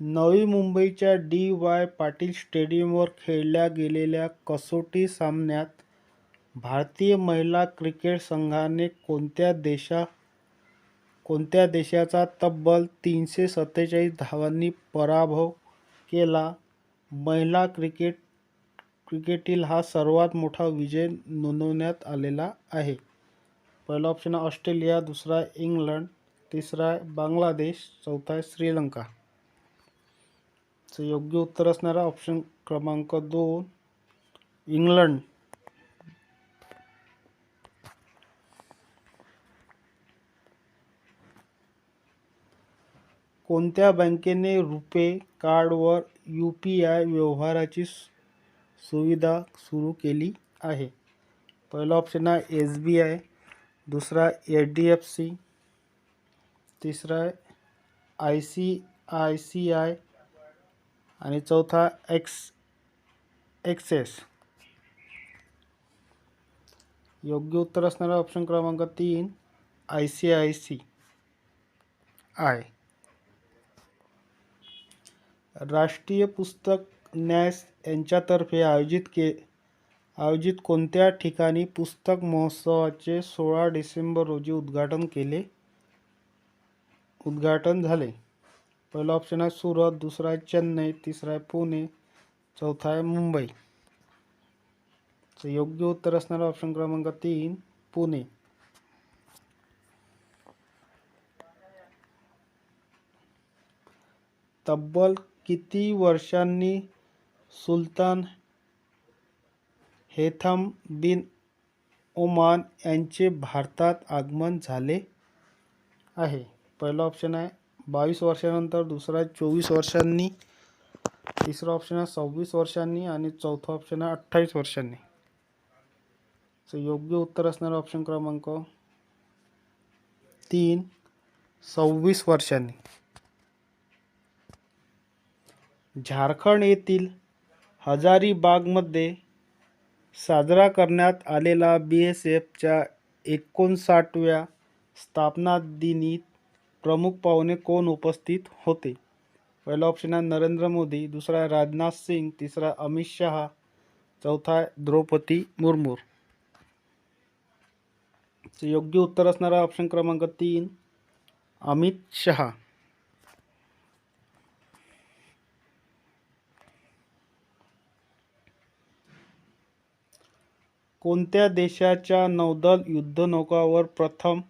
नवी मुंबईच्या D Y Patil स्टेडियमवर खेळल्या गेलेल्या कसोटी सामन्यात भारतीय महिला क्रिकेट संघाने कोणत्या देशा कोणत्या देशाचा तब्बल तीनशे सत्तेचाळीस धावांनी पराभव केला? महिला क्रिकेट क्रिकेटील हा सर्वात मोठा विजय नोंदवण्यात आलेला आहे. पहिला ऑप्शन ऑस्ट्रेलिया दुसरा इंग्लंड तिसरा बांगलादेश चौथा आहे श्रीलंका. चं योग्य उत्तर असणारा ऑप्शन क्रमांक दोन इंग्लंड. कोणत्या बँकेने रुपे कार्डवर यू पी आय व्यवहाराची सु- सुविधा सुरू केली आहे? पहिला ऑप्शन आहे एस बी आय दुसरा एच डी एफ सी तिसरा I C I C I आणि चौथा एक्स एक्सेस योग्य उत्तर असणारा ऑप्शन क्रमांक तीन I C I C I राष्ट्रीय पुस्तक न्यास यांच्यातर्फे आयोजित के आयोजित कोणत्या ठिकाणी पुस्तक महोत्सवाचे सोळा डिसेंबर रोजी उद्घाटन केले? उद्घाटन झाले. पहिला ऑप्शन आहे सुरत दुसरा आहे चेन्नई तिसरा आहे पुणे चौथा आहे मुंबई. योग्य उत्तर असणारा ऑप्शन क्रमांक तीन पुणे. तब्बल किती वर्षांनी सुलतान हेथम बिन ओमान यांचे भारतात आगमन झाले आहे? पहिला ऑप्शन आहे बावीस वर्षानंतर दुसरा आहे चोवीस वर्षांनी तिसरा ऑप्शन आहे सव्वीस वर्षांनी आणि चौथा ऑप्शन आहे अठ्ठावीस वर्षांनी. सो योग्य उत्तर असणारा ऑप्शन क्रमांक तीन सव्वीस वर्षांनी. झारखंड येथील हजारीबागमध्ये साजरा करण्यात आलेला बी एस एफच्या एकोणसाठव्या स्थापना दिनी प्रमुख पाहुणे कोण उपस्थित होते? पहिला ऑप्शन आहे नरेंद्र मोदी दुसरा आहे राजनाथ सिंग तिसरा अमित शहा चौथा आहे द्रौपदी मुर्मू. योग्य उत्तर असणारा ऑप्शन क्रमांक तीन अमित शहा. कोणत्या देशाच्या नौदल युद्धनौकावर प्रथम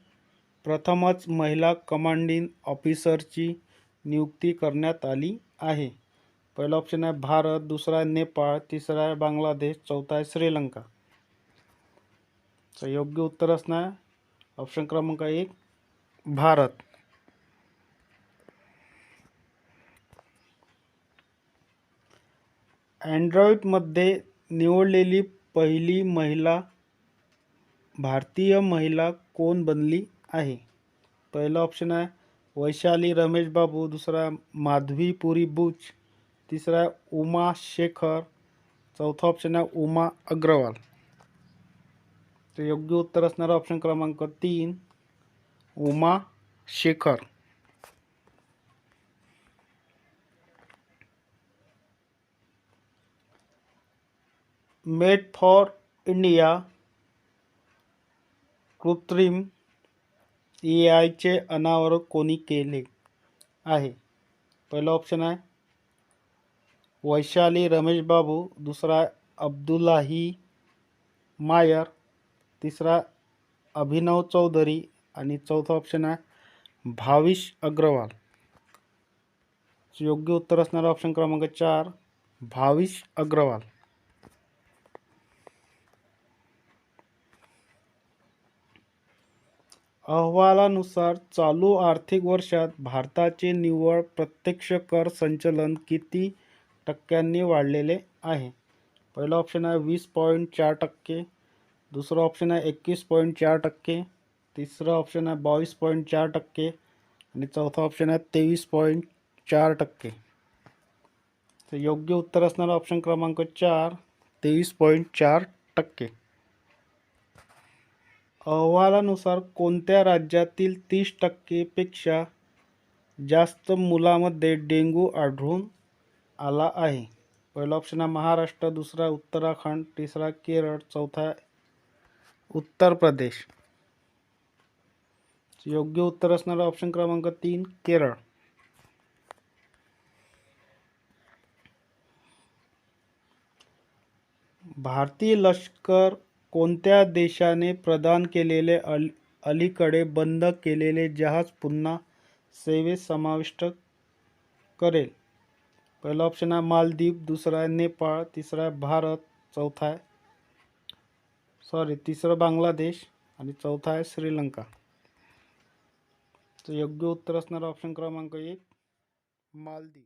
प्रथमच महिला कमांडिंग ऑफिसरची नियुक्ती करण्यात आली आहे. पहिला ऑप्शन आहे भारत दुसरा आहे नेपाळ तिसरा आहे बांगलादेश चौथा आहे श्रीलंका. चं योग्य उत्तर असणार ऑप्शन क्रमांक एक भारत. अँड्रॉइडमध्ये निवडलेली पहिली महिला भारतीय महिला कोण बनली? आहे. पहिला ऑप्शन आहे वैशाली रमेश बाबू, दुसरा माधवी पुरी बुच तिसरा उमा शेखर, चौथा ऑप्शन आहे उमा अग्रवाल. तर योग्य उत्तर ऑप्शन क्रमांक तीन, Uma Shekhar. Made for India कृत्रिम ए आयचे अनावरण कोणी केले आहे? पहिला ऑप्शन आहे वैशाली रमेश बाबू दुसरा अब्दुल्लाही मायर तिसरा अभिनव चौधरी आणि चौथा ऑप्शन आहे भाविश अग्रवाल. योग्य उत्तर असणारा ऑप्शन क्रमांक चार भाविश अग्रवाल. अहवालानुसार चालू आर्थिक वर्षात भारताचे निव्वळ प्रत्यक्ष कर संचलन किती टक्क्यांनी वाढलेले आहे? पहिला ऑप्शन आहे वीस पॉईंट चार टक्के दुसरा ऑप्शन आहे एकवीस पॉईंट चार टक्के तिसरा ऑप्शन आहे बावीस पॉईंट चार टक्के आणि चौथा ऑप्शन आहे तेवीस पॉईंट चार टक्के. तर योग्य उत्तर असणारा ऑप्शन क्रमांक चार तेवीस पॉईंट चार टक्के. अहवालानुसार कोणत्या राज्यातील तीस टक्केपेक्षा जास्त मुलामध्ये डेंग्यू आढळून आला आहे? पहिला ऑप्शन आहे महाराष्ट्र दुसरा उत्तराखंड तिसरा केरळ चौथा उत्तर प्रदेश. योग्य उत्तर असणारा ऑप्शन क्रमांक तीन केरळ. भारतीय लष्कर कोणत्या देशाने प्रदान केलेले अल अलीकडे बंद केलेले जहाज पुन्हा सेवेत समाविष्ट करेल? पहिला ऑप्शन आहे मालदीव दुसरा आहे नेपाळ तिसरा आहे भारत चौथा आहे सॉरी तिसरं बांगलादेश आणि चौथा आहे श्रीलंका. तर योग्य उत्तर असणारा ऑप्शन क्रमांक एक मालदीव.